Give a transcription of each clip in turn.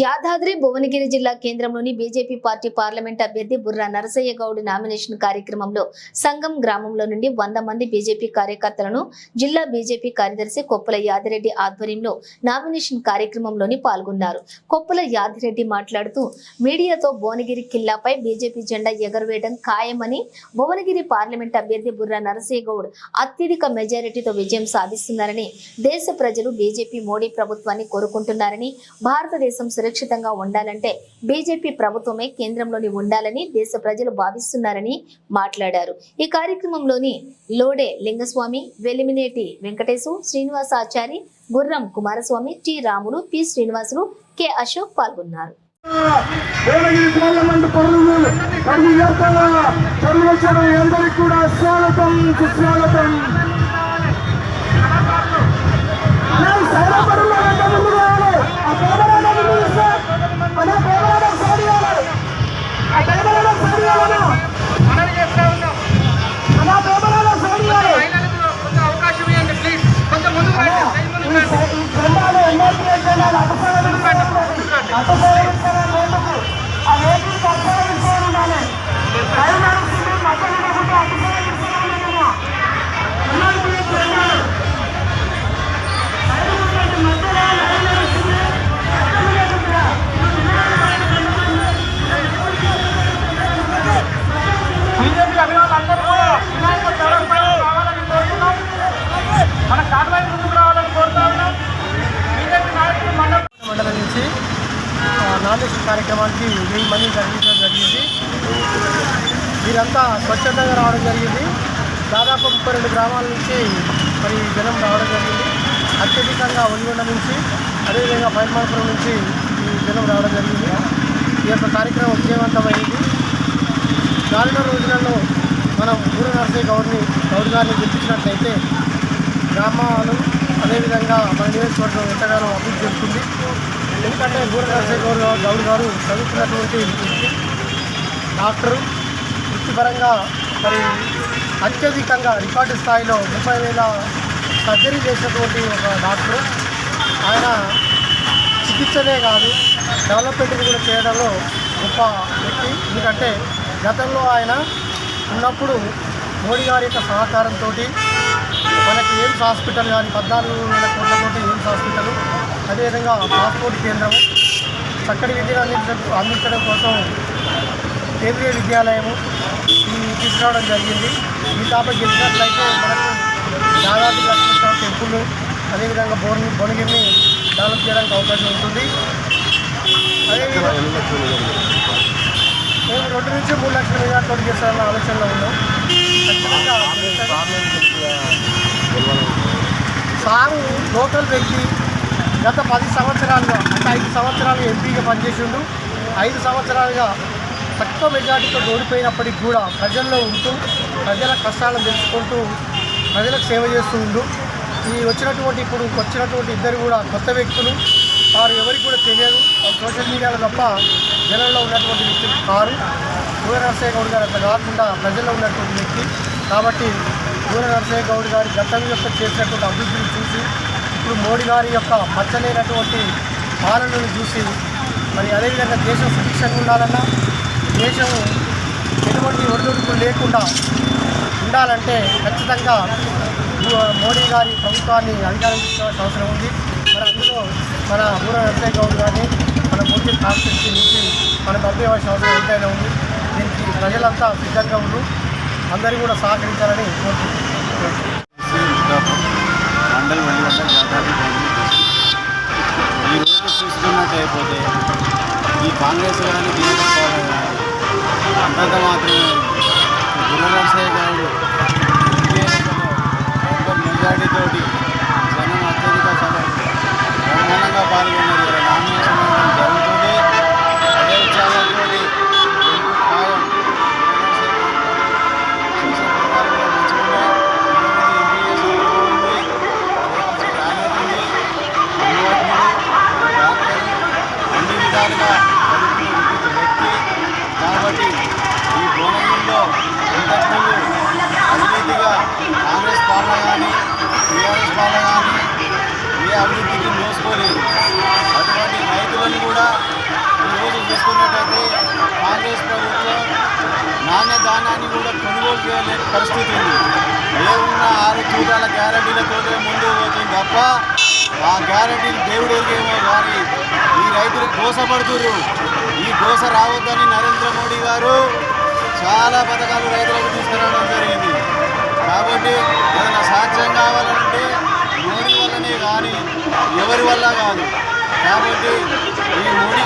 యాదాద్రి భువనగిరి జిల్లా కేంద్రంలోని BJP party parliament అభ్యర్థి బుర్రా నరసయ్య గౌడ్ నామినేషన్ కార్యక్రమంలో సంఘం గ్రామంలో నుండి వంద మంది బీజేపీ కార్యకర్తలను జిల్లా బీజేపీ కార్యదర్శి కొప్పుల యాదిరెడ్డి ఆధ్వర్యంలో నామినేషన్ కార్యక్రమంలోని పాల్గొన్నారు. కొప్పుల యాదిరెడ్డి మాట్లాడుతూ మీడియాతో భువనగిరి కిల్లాపై బీజేపీ జెండా ఎగరవేయడం ఖాయమని భువనగిరి పార్లమెంట్ అభ్యర్థి బుర్రా నరసయ్య గౌడ్ అత్యధిక మెజారిటీతో విజయం సాధిస్తున్నారని దేశ ప్రజలు బీజేపీ మోడీ ప్రభుత్వాన్ని కోరుకుంటున్నారని భారతదేశం సురక్షితంగా ఉండాలంటే బీజేపీ ప్రభుత్వమే కేంద్రంలోని ఉండాలని దేశ ప్రజలు భావిస్తున్నారని మాట్లాడారు. ఈ కార్యక్రమంలోని లోడే Lingaswamy Velimineti Venkatesu Srinivasachari Gurram Kumaraswamy T Ramulu P Srinivasulu K Ashok పాల్గొన్నారు. కూడా స్వాగతం సుస్వాగతం. నామినేషన్ కార్యక్రమానికి వెయ్యి మంది జరిగించడం జరిగింది. వీరంతా స్వచ్ఛందంగా రావడం జరిగింది. దాదాపు ముప్పై రెండు గ్రామాల నుంచి మరి జనం రావడం జరిగింది. అత్యధికంగా ఒలిగొండ నుంచి అదేవిధంగా పైన్మానపురం నుంచి ఈ జనం రావడం జరిగింది. ఈ యొక్క కార్యక్రమం విజయవంతమైంది. రానున్న రోజులలో మనం ఊర నరసయ్య గౌడ్ని గౌడ్ గారిని గుర్తించినట్లయితే గ్రామాలు అదేవిధంగా మన నియోజకవర్గం ఎంతగానో అభివృద్ధి ఎందుకంటే ఊర నరసయ్య గౌడ్ గారు చదువుకున్నటువంటి డాక్టరు వృత్తిపరంగా మరి అత్యధికంగా రికార్డు స్థాయిలో ముప్పై వేల సర్జరీ చేసినటువంటి ఒక డాక్టరు. ఆయన చికిత్సనే కాదు డెవలప్మెంట్ కూడా చేయడంలో గొప్ప వ్యక్తి. ఎందుకంటే గతంలో ఆయన ఉన్నప్పుడు మోడీ గారి యొక్క సహకారంతో మనకి ఎయిమ్స్ హాస్పిటల్ కానీ పద్నాలుగు వేల కోట్లతోటి ఎయిమ్స్ హాస్పిటల్ అదేవిధంగా పాస్పోర్ట్ కేంద్రం చక్కటి విద్యను అందించడం అందించడం కోసం కేంద్రీయ విద్యాలయము ఈ తీసుకురావడం జరిగింది. ఈ తాప గెలిచినట్లయితే మనకు యాదాద్రి లక్ష్మీస్వామి టెంపుల్ అదేవిధంగా బోన్ భువనగిరిని డెవలప్ చేయడానికి అవకాశం ఉంటుంది. అదేవిధంగా మేము రెండు నుంచి మూడు లక్షల మెగాటోడ్ చేస్తారన్న ఆలోచనలో ఉన్నాం. ఖచ్చితంగా సారు లోకల్ వ్యక్తి గత పది సంవత్సరాలుగా అంటే ఐదు సంవత్సరాలు ఎంపీగా పనిచేసిండు. ఐదు సంవత్సరాలుగా తక్కువ మెజార్టీతో ఓడిపోయినప్పటికి కూడా ప్రజల్లో ఉంటూ ప్రజల కష్టాలను తెలుసుకుంటూ ప్రజలకు సేవ చేస్తూ ఉండు. ఈ వచ్చినటువంటి ఇప్పుడు వచ్చినటువంటి ఇద్దరు కూడా కొత్త వ్యక్తులు. వారు ఎవరికి కూడా తెలియదు. సోషల్ మీడియాలో తప్ప జనంలో ఉన్నటువంటి వ్యక్తి కారు. పూర నరసయ్య గౌడ్ గారు అట్లా కాకుండా ప్రజల్లో ఉన్నటువంటి వ్యక్తి. కాబట్టి దూర నరసయ్య గౌడ్ గారి గతం యొక్క చేసినటువంటి అభివృద్ధిని చూసి ఇప్పుడు మోడీ గారి యొక్క మచ్చలేనటువంటి పాలనను చూసి మరి అదేవిధంగా దేశం సుభిక్షంగా ఉండాలన్నా దేశం ఎటువంటి ఒడిదుడుకులు లేకుండా ఉండాలంటే ఖచ్చితంగా మోడీ గారి ప్రభుత్వాన్ని అధికారం తీసుకోవాల్సిన అవసరం ఉంది. మరి అందులో మన ఊర వెంకయ్య గౌడ్ గారిని మన మోదీ కాన్స్టిట్యూన్సీ నుంచి మనం పంపించవలసిన అవసరం ఎంతైనా ఉంది. దీనికి ప్రజలంతా సిద్ధంగా ఉండు అందరూ కూడా సహకరించాలని కోరుకుంటున్నాను. మండల్ వెలుగొండ జాతర ఈరోజు చూసుకున్నట్టయిపోతే ఈ కాంగ్రెస్ కానీ బీజేపీ కానీ అంతంత మాత్రమే. గురునరసయ్య గారు విధాలుగా వ్యక్తి. కాబట్టి ఈ భూమంలో ఇంతకుముందు అభివృద్ధిగా కాంగ్రెస్ పాలన కానీ టీఆర్ఎస్ పాలన కానీ ఏ అవినీతికి నోసుకోలేదు అటువంటి రైతులను కూడా ఈరోజు చూసుకున్నట్టయితే కాంగ్రెస్ ప్రభుత్వం నాణ్యదాన్యాన్ని కూడా కొనుగోలు చేయలేని పరిస్థితి ఉంది. ఏ ఉన్న ఆరు చూడాల గ్యారంటీలతోనే ముందు పోతుంది తప్ప ఆ గ్యారంటీని దేవుడు ఎరిగేమో కానీ ఈ రైతులు గోసపడుతున్నారు ఈ గోస రావద్దని నరేంద్ర మోడీ గారు చాలా పథకాలు రైతులకు తీసుకురావడం జరిగింది. కాబట్టి ఏదైనా సాధ్యం కావాలంటే మోడీ వల్లనే కానీ ఎవరి వల్ల కాదు. కాబట్టి ఈ మోడీ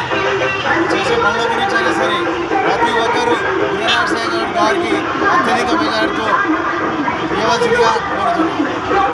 చేసే పనుల గురించి అయినా సరే ప్రతి ఒక్కరూ గురునాథ్ శేఖర్ గారికి అత్యధిక మెజార్టీతో ఇవ్వాల్సిందిగా కోరుతున్నాను